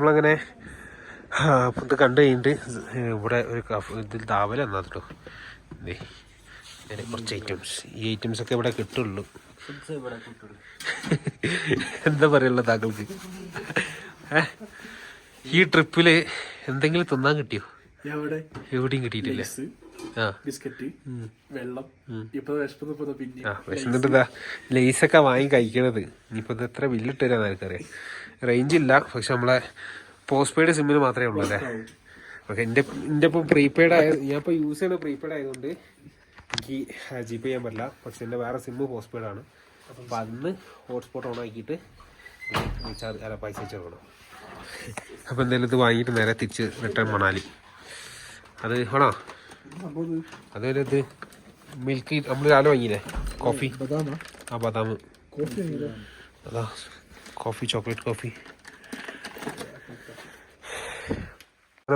നമ്മളങ്ങനെ ഇത് കണ്ടു കഴിഞ്ഞിട്ട് ഇവിടെ ഒരു ഇതിൽ താവല എന്നാ കേട്ടോ. ഇതേ കുറച്ച് ഐറ്റംസ് ഈ ഐറ്റംസ് ഒക്കെ ഇവിടെ കിട്ടുള്ളൂ. എന്താ പറയുള്ള താങ്കൾക്ക്? ഈ ട്രിപ്പിൽ എന്തെങ്കിലും തിന്നാൻ കിട്ടിയോ? എവിടെ എവിടെയും കിട്ടിയിട്ടില്ല. ബിസ്ക്കറ്റ് വെള്ളം ഇപ്പൊ ലേസൊക്കെ വാങ്ങി കഴിക്കണത്. ഇനിയിപ്പോ ഇത് എത്ര ബില്ലിട്ട് വരാൻ എനിക്കറിയാം റേഞ്ച് ഇല്ല. പക്ഷെ നമ്മളെ പോസ്റ്റ് പെയ്ഡ് സിമ്മിന് മാത്രമേ ഉള്ളൂ അല്ലേ? ഓക്കെ എന്റെ എന്റെ ഇപ്പം പ്രീപെയ്ഡ് ആയ ഞാൻ ഇപ്പോൾ യൂസ് ചെയ്യുന്ന പ്രീപെയ്ഡ് ആയതുകൊണ്ട് എനിക്ക് ജി പേ ചെയ്യാൻ പറ്റില്ല. പക്ഷെ എന്റെ വേറെ സിമ്മ് പോസ്റ്റ് പെയ്ഡ് ആണ്. അപ്പം അന്ന് ഹോട്ട്സ്പോട്ട് ഓൺ ആക്കിയിട്ട് റീചാർജ് അല്ല പൈസ അയച്ചു കൊടുക്കണം. അപ്പോൾ എന്തായാലും ഇത് വാങ്ങിയിട്ട് നേരെ തിരിച്ച് റിട്ടേൺ മണാലി. അത് ആണോ അതുപോലെ ഇത് മിൽക്ക് നമ്മൾ രാവിലെ വാങ്ങിയില്ലേ? കോഫി ആ ബദാം. കോഫി അതാ. Coffee chocolate coffee.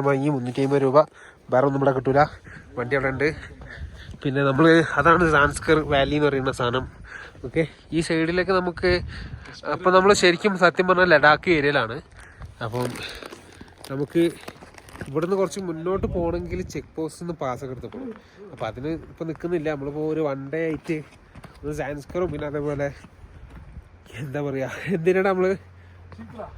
വാങ്ങി മുന്നൂറ്റി അമ്പത് രൂപ. വേറെ ഒന്നും ഇവിടെ കിട്ടൂല. വണ്ടി അവിടെ ഉണ്ട്. പിന്നെ നമ്മൾ അതാണ് സാൻസ്കർ വാലി എന്ന് പറയുന്ന സാധനം. ഓക്കെ ഈ സൈഡിലേക്ക് നമുക്ക് അപ്പം നമ്മൾ ശരിക്കും സത്യം പറഞ്ഞാൽ ലഡാക്ക് ഏരിയയിലാണ്. അപ്പം നമുക്ക് ഇവിടുന്ന് കുറച്ച് മുന്നോട്ട് പോകണമെങ്കിൽ ചെക്ക് പോസ്റ്റിൽ നിന്ന് പാസ്സൊക്കെ എടുത്ത് പോകണം അപ്പം അതിന് ഇപ്പം നിൽക്കുന്നില്ല നമ്മളിപ്പോൾ ഒരു വൺ ഡേ ആയിട്ട് സാൻസ്കറും പിന്നെ അതേപോലെ എന്താ പറയാ? എന്തിനാണ് നമ്മൾ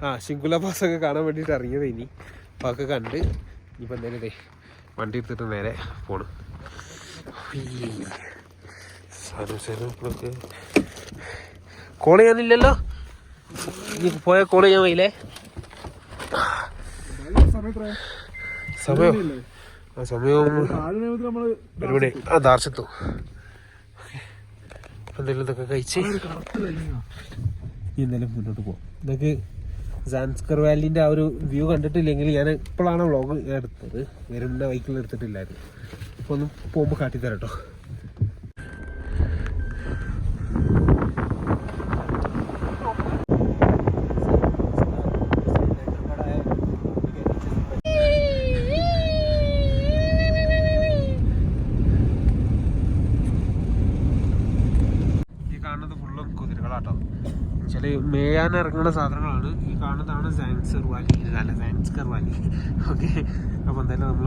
ആ ശിങ്കുല പാസ് ഒക്കെ കാണാൻ വേണ്ടിയിട്ട് ഇറങ്ങിയത് ഇനി. അപ്പൊ അതൊക്കെ കണ്ട് ഇനിയിപ്പോൾ എന്തായാലും ദേ വണ്ടി എടുത്തിട്ട് നേരെ പോണ്. കോൾ ചെയ്യാനില്ലല്ലോ? ഇനി പോയ കോൾ ചെയ്യാൻ വയ്യില്ലേ സമയം. ആ സമയം ഒരു മണി ആ ദാർശത്തു എന്തെങ്കിലും ഇതൊക്കെ കഴിച്ച് എന്തായാലും മുന്നോട്ട് പോകാം ഇതൊക്കെ സാൻസ്കർ വാലിന്റെ ആ ഒരു വ്യൂ കണ്ടിട്ടില്ലെങ്കിൽ ഞാൻ ഇപ്പോഴാണ് വ്ളോഗ് എടുത്തത്. വരുന്ന ബൈക്കിൽ എടുത്തിട്ടില്ലായിരുന്നു. അപ്പൊ ഒന്ന് പോകുമ്പോൾ കാട്ടിത്തരാം കേട്ടോ ഈ കാണുന്നത് ഫുള്ളും കുതിരകളാട്ടോ ചില ഇറങ്ങുന്ന സാധനങ്ങളാണ്. ഈ കാണുന്നതാണ് സാൻസർ വാലി അല്ല സാൻസ്കർ വാലി ഓക്കെ അപ്പോൾ എന്തായാലും നമ്മൾ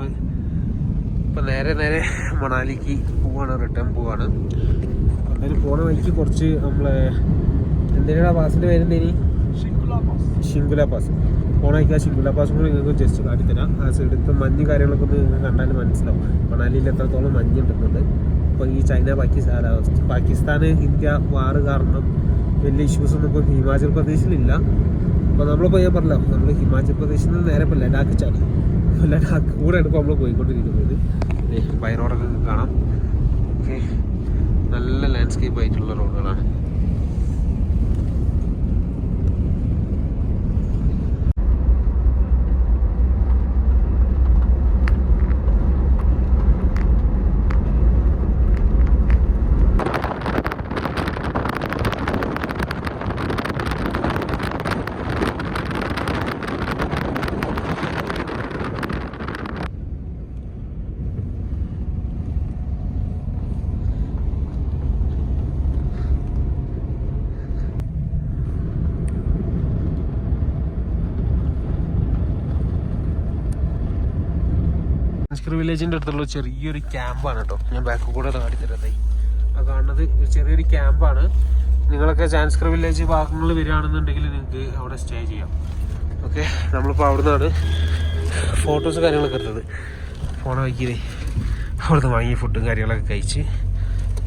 ഇപ്പം നേരെ നേരെ മണാലിക്ക് പോവാണ് റിട്ടേൺ പോവാണ്. എന്തായാലും പോണ വഴിക്ക് കുറച്ച് നമ്മളെ എന്തിനാ പാസിന്റെ ഇനി? ശിങ്കുല പാസ് പോണ വഴിക്ക് ആ ഷിങ്കുല പാസ് കൂടി നിങ്ങൾക്ക് ജസ്റ്റ് കാട്ടിത്തരാം ആ സൈഡത്തെ മഞ്ഞ് കാര്യങ്ങളൊക്കെ ഒന്ന് കണ്ടാൽ മനസ്സിലാവും. മണാലിയിൽ എത്രത്തോളം മഞ്ഞ് ഉണ്ടെന്നുണ്ട് ഇപ്പോൾ ഈ ചൈന പാകിസ്ഥാൻ പാകിസ്ഥാന് ഇന്ത്യ വാറ് കാരണം വലിയ ഇഷ്യൂസ് ഒന്നും ഇപ്പോൾ ഹിമാചൽ പ്രദേശിലില്ല. അപ്പോൾ നമ്മളിപ്പോൾ ഞാൻ പറഞ്ഞല്ലോ നമ്മൾ ഹിമാചൽ പ്രദേശിൽ നിന്ന് നേരെ ഇപ്പോൾ ലഡാക്ക് ചാടി. ലഡാക്ക് കൂടെയാണ് ഇപ്പോൾ നമ്മൾ പോയിക്കൊണ്ടിരിക്കുന്നത്. വയറോടൊക്കെ കാണാം. ഓക്കെ. നല്ല ലാൻഡ്സ്കേപ്പ് ആയിട്ടുള്ള റോഡുകളാണ് സംസ്കൃത വില്ലേജിന്റെ അടുത്തുള്ള ചെറിയൊരു ക്യാമ്പാണ് കേട്ടോ ഞാൻ ബാക്ക് കൂടെ തരാതായി ആ കാണുന്നത് ചെറിയൊരു ക്യാമ്പാണ് നിങ്ങളൊക്കെ ചാൻസ്കർ വില്ലേജ് ഭാഗങ്ങളിൽ വരികയാണെന്നുണ്ടെങ്കിൽ നിങ്ങൾക്ക് അവിടെ സ്റ്റേ ചെയ്യാം. ഓക്കെ നമ്മളിപ്പോൾ അവിടെ നിന്നാണ് ഫോട്ടോസ് കാര്യങ്ങളൊക്കെ എടുത്തത്. ഫോൺ വയ്ക്കില്ലേ അവിടുന്ന് വാങ്ങിയ ഫുഡും കാര്യങ്ങളൊക്കെ കഴിച്ച്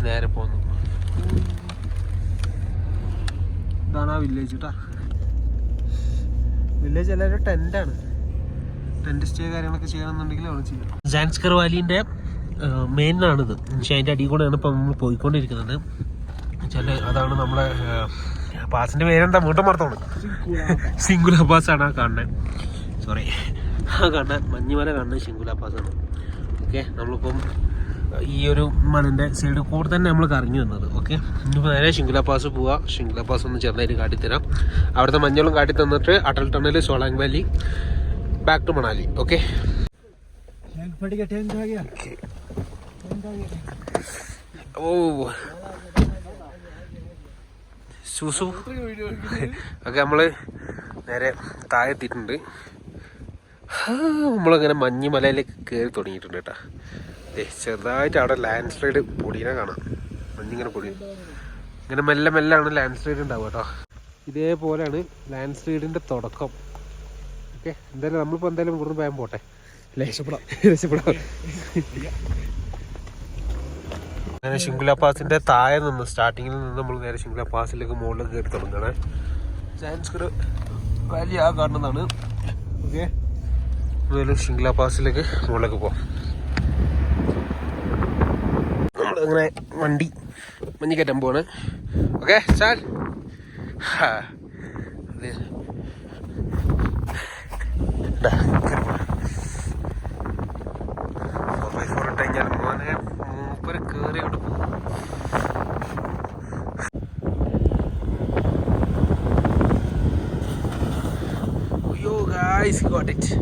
നേരെ പോന്നു. ഇതാണ് ആ വില്ലേജ് കേട്ടാ വില്ലേജ് എല്ലാവരും ടെന്റാണ് ടെന്റ് സ്റ്റേ കാര്യങ്ങളൊക്കെ ചെയ്യണമെന്നുണ്ടെങ്കിൽ അവിടെ ചെയ്യാം. ജാൻസ്കർ വാലിന്റെ മെയിനാണിത് പക്ഷേ അതിന്റെ അടിയിൽ കൂടെയാണ് ഇപ്പം നമ്മൾ പോയിക്കൊണ്ടിരിക്കുന്നത്. വെച്ചാൽ അതാണ് നമ്മുടെ പാസിന്റെ പേരെന്താ? വീണ്ടും മറത്തോണ് സിംഗുല പാസ് ആണ് ആ കാണുന്നത്. സോറി ആ കാണുന്ന മഞ്ഞുമല കാണുന്നത് സിംഗുല പാസ് ആണ്. ഓക്കെ നമ്മളിപ്പം ഈ ഒരു മലന്റെ സൈഡ് കൂടെ തന്നെ നമ്മൾ കറങ്ങി വന്നത്. ഓക്കെ ഇനിയിപ്പോൾ നേരെ ശിംഗുല പാസ് പോവാ. ശിംഗുല പാസ് ഒന്ന് ചെറുതായിട്ട് കാട്ടിത്തരാം. അവിടുത്തെ മഞ്ഞളും കാട്ടി തന്നിട്ട് Atal tunnel Solang valley back to Manali okay ഓ. സൂസു. ഓക്കെ നമ്മൾ നേരെ താഴെ എത്തിയിട്ടുണ്ട് നമ്മളിങ്ങനെ മഞ്ഞുമലയിലേക്ക് കയറി തുടങ്ങിയിട്ടുണ്ട് കേട്ടോ. ചെറുതായിട്ട് അവിടെ ലാൻഡ് സ്ലൈഡ് പൊടിയിനെ കാണാം. മഞ്ഞിങ്ങനെ പൊടി. ഇങ്ങനെ മെല്ലെ മെല്ലാണ് ലാൻഡ് സ്ലൈഡ് ഉണ്ടാവുക കേട്ടോ. ഇതേപോലെയാണ് ലാൻഡ് സ്ലൈഡിന്റെ തുടക്കം. ഓക്കെ. എന്തായാലും നമ്മളിപ്പോൾ എന്തായാലും ഇവിടുന്ന് പോയാൽ പോട്ടെ. രക്ഷപ്പെടാം. രക്ഷപ്പെടാം. അങ്ങനെ ശിംഗുല പാസിന്റെ താഴെ നിന്ന് സ്റ്റാർട്ടിങ്ങിൽ നിന്ന് നമ്മൾ നേരെ ശിംഗുല പാസിലേക്ക് മുകളിൽ കയറി തുടങ്ങണം ചാൻസ് ഒരു വാലി ആ കാണുന്നതാണ് ഓക്കെ. എന്തായാലും ശിംഗുല പാസിലേക്ക് മുകളിലേക്ക് പോവാം. നമ്മളങ്ങനെ വണ്ടി മഞ്ഞ് കയറ്റാൻ പോവാണ്. ഓക്കെ ചാൽ. അതെ. ഫോർ ബൈ ഫോർ ഇട്ട് കഴിഞ്ഞാൽ മോനെ മൂപ്പര് കേറി അങ്ങോട്ട് പോകും. അയ്യോ ഗായ്സ് ഗോട്ട് ഇറ്റ്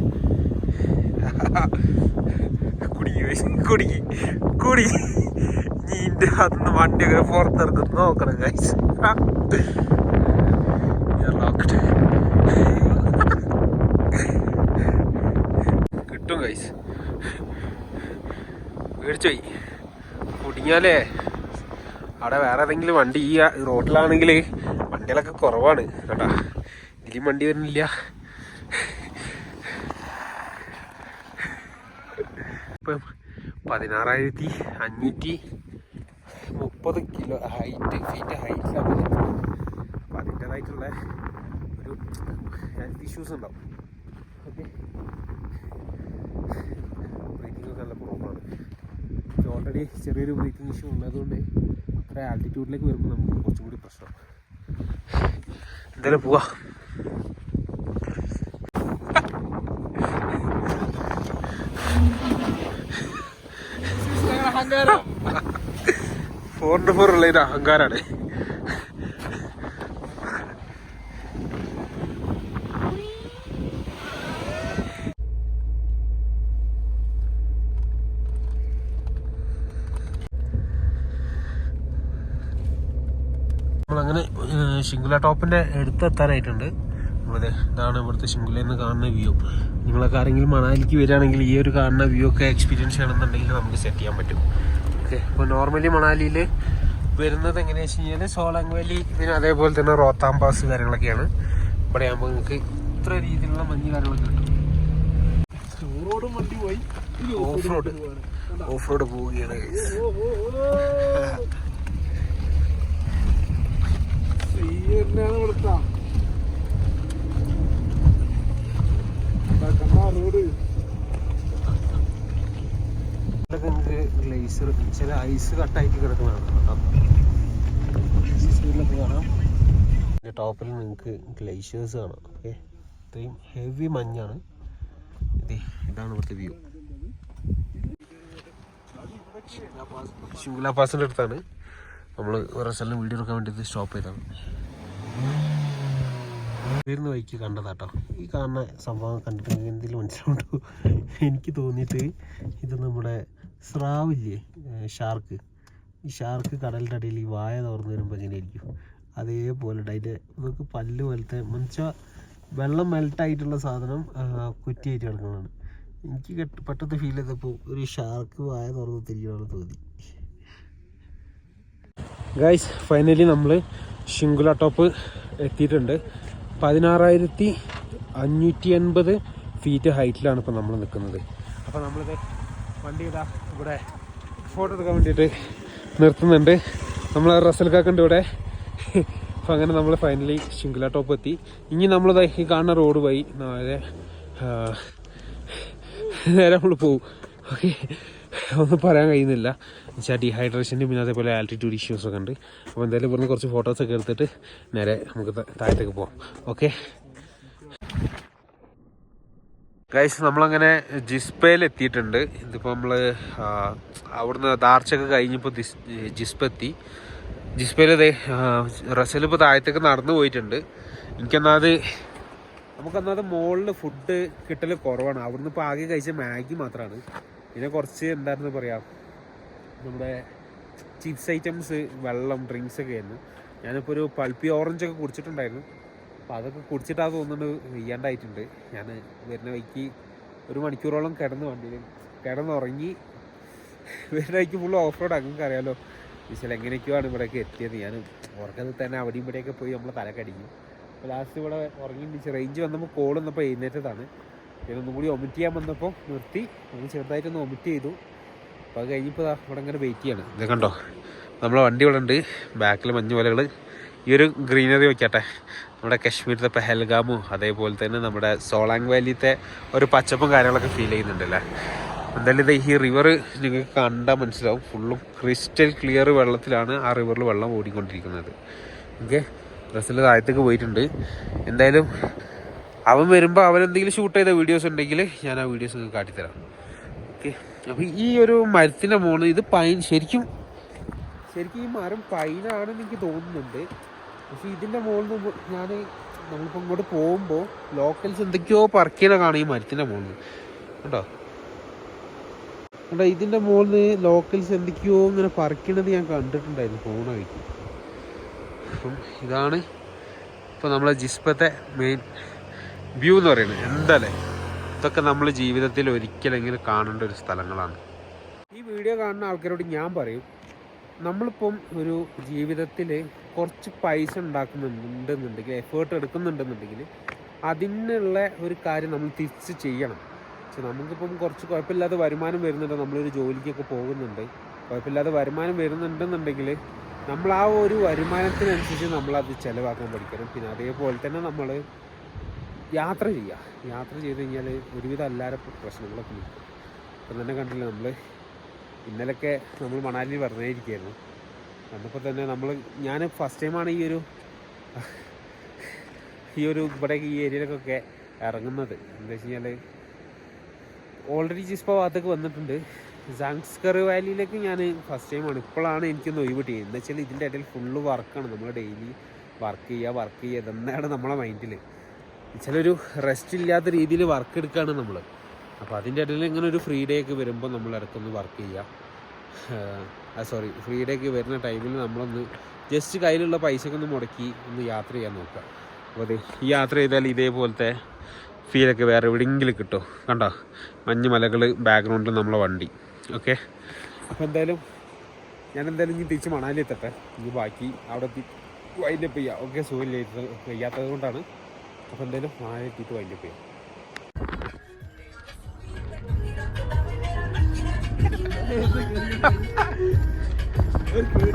കുടുങ്ങി കുടുങ്ങി കുടുങ്ങി. നീന്റെ അന്ന് വണ്ടിയൊക്കെ പുറത്തിറക്കും നോക്കണം ഗൈസ് ലോക്ക്ഡ് കിട്ടും ഗൈസ് പേടിച്ചോയി കുടുങ്ങിയാലേ. അവിടെ വേറെ ഏതെങ്കിലും വണ്ടി ഈ റോഡിലാണെങ്കിൽ വണ്ടികളൊക്കെ കുറവാണ് കേട്ടാ. ഇതിലും വണ്ടി വരുന്നില്ല. ഇപ്പം പതിനാറായിരത്തി അഞ്ഞൂറ്റി മുപ്പത് കിലോ ഹൈറ്റ് ഫീറ്റ് ഹൈറ്റിലാണ് അപ്പം അതിന്റേതായിട്ടുള്ള ഒരു ഹെൽത്ത് ഇഷ്യൂസ് ഉണ്ടാവും. ഓക്കെ. ബ്രീത്തിങ്ങൊക്കെ നല്ല പ്രോബ്ലമാണ് ഓൾറെഡി ചെറിയൊരു ബ്രീത്തിങ് ഇഷ്യൂ ഉള്ളതുകൊണ്ട് അത്ര ആൾട്ടിറ്റ്യൂഡിലേക്ക് വരുമ്പോൾ നമുക്ക് കുറച്ചും കൂടി പ്രശ്നം. എന്തായാലും പോവാ. ഫോറിന് ഫോർ ഉള്ള ഇത് അഹങ്കാരാണ്. ഏഹ്, ശിങ്കുല ടോപ്പിന്റെ അടുത്തെത്താനായിട്ടുണ്ട്. അതെ ഇതാണ് ഇവിടുത്തെ ശിങ്കുലയിൽ നിന്ന് കാണുന്ന വ്യൂ. നിങ്ങളൊക്കെ ആരെങ്കിലും മണാലിക്ക് വരികയാണെങ്കിൽ ഈ ഒരു കാണുന്ന വ്യൂ ഒക്കെ എക്സ്പീരിയൻസ് ചെയ്യണമെന്നുണ്ടെങ്കിൽ നമുക്ക് സെറ്റ് ചെയ്യാൻ പറ്റും. ഓക്കെ അപ്പോൾ നോർമലി മണാലിയിൽ വരുന്നത് എങ്ങനെയാണെന്ന് വെച്ച് കഴിഞ്ഞാൽ സോളങ് വാലി പിന്നെ അതേപോലെ തന്നെ റോത്താം പാസ് കാര്യങ്ങളൊക്കെയാണ്. ഇവിടെ ആകുമ്പോൾ നിങ്ങൾക്ക് ഇത്ര രീതിയിലുള്ള മഞ്ഞ് കാര്യങ്ങളൊക്കെ കിട്ടും. ഓഫ് റോഡ് ഓഫ് റോഡ് പോവുകയാണ് guys. റോഡ് ഇതൊക്കെ നിങ്ങൾക്ക് ഗ്ലേസർ ചില ഐസ് കട്ടായിട്ട് കിടക്കുന്നതാണ് സ്പീഡിലൊക്കെ കാണാം. ഇതിന്റെ ടോപ്പിൽ നിങ്ങൾക്ക് ഗ്ലേഷ്യേഴ്സ് കാണാം ഓക്കെ? ഇത്രയും ഹെവി മഞ്ഞാണ്. ഇത് ഇതാണ് ഇവിടുത്തെ വ്യൂ ശിംല പാസിന്റെ അടുത്താണ്. നമ്മൾ വേറെ സ്ഥലം വീഡിയോ എടുക്കാൻ വേണ്ടിയിട്ട് സ്റ്റോപ്പ് ചെയ്താണ് വരുന്ന വഴിക്ക് കണ്ടതാട്ടോ. ഈ കാണുന്ന സംഭവം കണ്ടിട്ട് നിങ്ങൾക്ക് എന്തെങ്കിലും മനസ്സിലുണ്ടോ എനിക്ക് തോന്നിയിട്ട് ഇത് നമ്മുടെ സ്രാവില്ലേ ഷാർക്ക്. ഈ ഷാർക്ക് കടലിന്റെ അടിയിൽ ഈ വായ തുറന്നു വരുമ്പോൾ എങ്ങനെയായിരിക്കും? അതേപോലെ അതിന്റെ നമുക്ക് പല്ല് പോലത്തെ മനുഷ്യ വെള്ളം മെൽട്ടായിട്ടുള്ള സാധനം കുറ്റിയായിട്ട് കിടക്കുന്നതാണ്. എനിക്ക് പെട്ടെന്ന് ഫീൽ ചെയ്തപ്പോൾ ഒരു ഷാർക്ക് വായ തുറന്ന് തിരികണമെന്ന് തോന്നി. ഗൈസ് ഫൈനലി നമ്മൾ ഷിംഗുല ടോപ്പ് എത്തിയിട്ടുണ്ട്. പതിനാറായിരത്തി അഞ്ഞൂറ്റി എൺപത് ഫീറ്റ് ഹൈറ്റിലാണ് ഇപ്പോൾ നമ്മൾ നിൽക്കുന്നത് അപ്പോൾ നമ്മളിത് വണ്ടി ഇതാ ഇവിടെ ഫോട്ടോ എടുക്കാൻ വേണ്ടിയിട്ട് നിർത്തുന്നുണ്ട്. നമ്മൾ റസൽ കാക്കുണ്ട് ഇവിടെ. അപ്പോൾ അങ്ങനെ നമ്മൾ ഫൈനലി ഷിംഗുല ടോപ്പ് എത്തി. ഇനി നമ്മൾ ഈ കാണുന്ന റോഡ് വഴി നേരെ നേരെ നമ്മൾ പോകും ഓക്കെ ഒന്നും പറയാൻ കഴിയുന്നില്ല. എന്നുവെച്ചാൽ ഡീഹൈഡ്രേഷന്റെ പിന്നെ അതേപോലെ ആൾട്ടിറ്റ്യൂഡ് ഇഷ്യൂസ് ഒക്കെ ഉണ്ട്. അപ്പോൾ എന്തായാലും ഇവിടുന്ന് കുറച്ച് ഫോട്ടോസൊക്കെ എടുത്തിട്ട് നേരെ നമുക്ക് താഴത്തേക്ക് പോവാം. ഓക്കെ ഗൈസ് നമ്മളങ്ങനെ ജിസ്പയിൽ എത്തിയിട്ടുണ്ട്. ഇതിപ്പോൾ നമ്മൾ അവിടുന്ന് ദാർച്ചൊക്കെ കഴിഞ്ഞിപ്പോൾ ജിസ്പ എത്തി ജിസ്പയിൽ അതെ റസൽ ഇപ്പോൾ താഴത്തേക്ക് നടന്നു പോയിട്ടുണ്ട്. എനിക്കെന്നാത് നമുക്കെന്നാത് മുകളിൽ ഫുഡ് കിട്ടൽ കുറവാണ്. അവിടുന്ന് ഇപ്പോൾ ആകെ കഴിച്ച മാഗി മാത്രമാണ് പിന്നെ കുറച്ച് എന്തായിരുന്നു പറയാം നമ്മുടെ ചിപ്സ് ഐറ്റംസ് വെള്ളം ഡ്രിങ്ക്സ് ഒക്കെ ആയിരുന്നു. ഞാനിപ്പോൾ ഒരു പൾപ്പി ഓറഞ്ച് ഒക്കെ കുടിച്ചിട്ടുണ്ടായിരുന്നു. അപ്പോൾ അതൊക്കെ കുടിച്ചിട്ടാ തോന്നുന്നുണ്ട് വെയ്യാണ്ടായിട്ടുണ്ട്. ഞാൻ വരുന്ന വഴിക്ക് ഒരു മണിക്കൂറോളം കിടന്ന് വണ്ടിയിൽ കിടന്നുറങ്ങി വരുന്ന വഴിക്ക് ഫുൾ ഓഫ് റോഡ് അങ്ങനെ അറിയാമല്ലോ വിശാൽ എങ്ങനെയൊക്കെയാണ് ഇവിടേക്ക് എത്തിയത്. ഞാൻ ഉറക്കത്തിൽ തന്നെ അവിടെയും ഇവിടെയൊക്കെ പോയി നമ്മൾ തലക്കടിക്കും. അപ്പോൾ ലാസ്റ്റ് ഇവിടെ ഉറങ്ങി റേഞ്ച് വന്നപ്പോൾ കോൾ വന്നപ്പോൾ എഴുന്നേറ്റതാണ്. പിന്നെ ഒന്നും കൂടി ഒമിറ്റ് ചെയ്യാൻ വന്നപ്പോൾ നിർത്തി. ഒന്ന് ചെറുതായിട്ടൊന്ന് ഒമിറ്റ് ചെയ്തു. അപ്പോൾ അത് കഴിഞ്ഞപ്പോൾ ഇവിടെ ഇങ്ങനെ വെയിറ്റ് ചെയ്യാണ്. ഇത് കണ്ടോ? നമ്മളെ വണ്ടി ഇവിടെ ഉണ്ട്. ബാക്കിൽ മഞ്ഞ് മഞ്ഞുമലകൾ ഈ ഒരു ഗ്രീനറി വെക്കട്ടെ. നമ്മുടെ കശ്മീരിലത്തെ പെഹൽഗാമും അതേപോലെ തന്നെ നമ്മുടെ സോളാങ് വാലിത്തെ ഒരു പച്ചപ്പും കാര്യങ്ങളൊക്കെ ഫീൽ ചെയ്യുന്നുണ്ടല്ലേ എന്തായാലും ഇത് ഈ റിവർ നിങ്ങൾക്ക് കണ്ടാൽ മനസ്സിലാവും. ഫുള്ളും ക്രിസ്റ്റൽ ക്ലിയർ വെള്ളത്തിലാണ് ആ റിവറിൽ വെള്ളം ഓടിക്കൊണ്ടിരിക്കുന്നത്. ഓക്കെ ഡ്രസ്സിൽ താഴത്തേക്ക് പോയിട്ടുണ്ട്. എന്തായാലും അവൻ വരുമ്പോൾ അവൻ എന്തെങ്കിലും ഷൂട്ട് ചെയ്ത വീഡിയോസ് ഉണ്ടെങ്കിൽ ഞാൻ ആ വീഡിയോസ് നിങ്ങൾക്ക് കാട്ടിത്തരാം. ഓക്കെ അപ്പോൾ ഈ ഒരു മരത്തിന്റെ മുകളിൽ ഇത് പൈൻ ശരിക്കും ശരിക്കും ഈ മരം പൈനാണെന്ന് എനിക്ക് തോന്നുന്നുണ്ട്. പക്ഷെ ഇതിന്റെ മുകളിൽ ഞാൻ നമ്മളിപ്പോൾ ഇങ്ങോട്ട് പോകുമ്പോൾ ലോക്കൽസ് എന്തൊക്കെയോ പറക്കിയനെ കാണും ഈ മരത്തിന്റെ മുകളിൽ കേട്ടോ കേട്ടോ ഇതിന്റെ മുകളിൽ ലോക്കൽസ് എന്തൊക്കെയോ ഇങ്ങനെ പറക്കണത് ഞാൻ കണ്ടിട്ടുണ്ടായിരുന്നു ഫോണായിട്ട് അപ്പം ഇതാണ് ഇപ്പോൾ നമ്മളെ ജിസ്പത്തെ മെയിൻ വ്യൂ എന്ന് പറയുന്നത്. എന്താല്ലേ? ഇതൊക്കെ നമ്മൾ ജീവിതത്തിൽ ഒരിക്കലെങ്കിലും കാണേണ്ട ഒരു സ്ഥലങ്ങളാണ്. ഈ വീഡിയോ കാണുന്ന ആൾക്കാരോട് ഞാൻ പറയും നമ്മളിപ്പം ഒരു ജീവിതത്തിൽ കുറച്ച് പൈസ ഉണ്ടാക്കുന്നുണ്ടെന്നുണ്ടെങ്കിൽ എഫേർട്ട് എടുക്കുന്നുണ്ടെന്നുണ്ടെങ്കിൽ അതിനുള്ള ഒരു കാര്യം നമ്മൾ തിരിച്ച് ചെയ്യണം. പക്ഷെ നമുക്കിപ്പം കുറച്ച് കുഴപ്പമില്ലാതെ വരുമാനം വരുന്നുണ്ട് നമ്മളൊരു ജോലിക്കൊക്കെ പോകുന്നുണ്ട്. കുഴപ്പമില്ലാതെ വരുമാനം വരുന്നുണ്ടെന്നുണ്ടെങ്കിൽ നമ്മൾ ആ ഒരു വരുമാനത്തിനനുസരിച്ച് നമ്മളത് ചിലവാക്കാൻ പഠിക്കണം. പിന്നെ അതേപോലെ തന്നെ നമ്മൾ യാത്ര ചെയ്യുക. യാത്ര ചെയ്ത് കഴിഞ്ഞാൽ ഒരുവിധം എല്ലാവരും പ്രശ്നങ്ങളൊക്കെ നിൽക്കും. ഇപ്പം തന്നെ കണ്ടില്ല നമ്മൾ ഇന്നലൊക്കെ നമ്മൾ മണാലിയിൽ വെറുതെ ഇരിക്കുകയായിരുന്നു വന്നപ്പോൾ തന്നെ നമ്മൾ ഞാൻ ഫസ്റ്റ് ടൈമാണ് ഈ ഒരു ഈ ഒരു ഇവിടെ ഈ ഏരിയയിലൊക്കെ ഇറങ്ങുന്നത്. എന്താ വെച്ച് കഴിഞ്ഞാൽ ഓൾറെഡി ജിസ്പ ഭാഗത്തേക്ക് വന്നിട്ടുണ്ട്. സാങ്സ്കർ വാലിയിലേക്ക് ഞാൻ ഫസ്റ്റ് ടൈമാണ് ഇപ്പോഴാണ് എനിക്കൊന്ന് ഒഴിവ് ചെയ്യുന്നത് എന്താ വെച്ചാൽ ഇതിന്റെ ഇടയിൽ ഫുള്ള് വർക്കാണ് നമ്മൾ ഡെയിലി വർക്ക് ചെയ്യുക വർക്ക് ചെയ്യുക. ഇതെന്നാണ് നമ്മളെ മൈൻഡിൽ ചിലൊരു റെസ്റ്റ് ഇല്ലാത്ത രീതിയിൽ വർക്ക് എടുക്കുകയാണ് നമ്മൾ അപ്പോൾ അതിന്റെ ഇടയിൽ ഇങ്ങനെ ഒരു ഫ്രീ ഡേ ഒക്കെ വരുമ്പോൾ നമ്മൾ ഇടയ്ക്കൊന്ന് വർക്ക് ചെയ്യുക സോറി ഫ്രീ ഡേ ഒക്കെ വരുന്ന ടൈമിൽ നമ്മളൊന്ന് ജസ്റ്റ് കയ്യിലുള്ള പൈസയൊക്കെ ഒന്ന് മുടക്കി ഒന്ന് യാത്ര ചെയ്യാൻ നോക്കുക. അപ്പോൾ അതെ ഈ യാത്ര ചെയ്താൽ ഇതേപോലത്തെ ഫീലൊക്കെ വേറെ എവിടെയെങ്കിലും കിട്ടുമോ കണ്ടോ? മഞ്ഞ് മലകൾ ബാക്ക്ഗ്രൗണ്ടിൽ നമ്മളെ വണ്ടി. ഓക്കെ അപ്പോൾ എന്തായാലും ഞാൻ എന്തായാലും ഇനി തിരിച്ച് മണാലി എത്തട്ടെ. ഇനി ബാക്കി അവിടെ വൈൻഡപ്പ് ചെയ്യാം. ഓക്കെ സുഖമില്ല. വയ്യാത്തത് കൊണ്ടാണ്. അപ്പോൾ എന്തായാലും നാളെ എത്തിയിട്ട് വൈൻഡപ്പ് ചെയ്യാം. ഒരു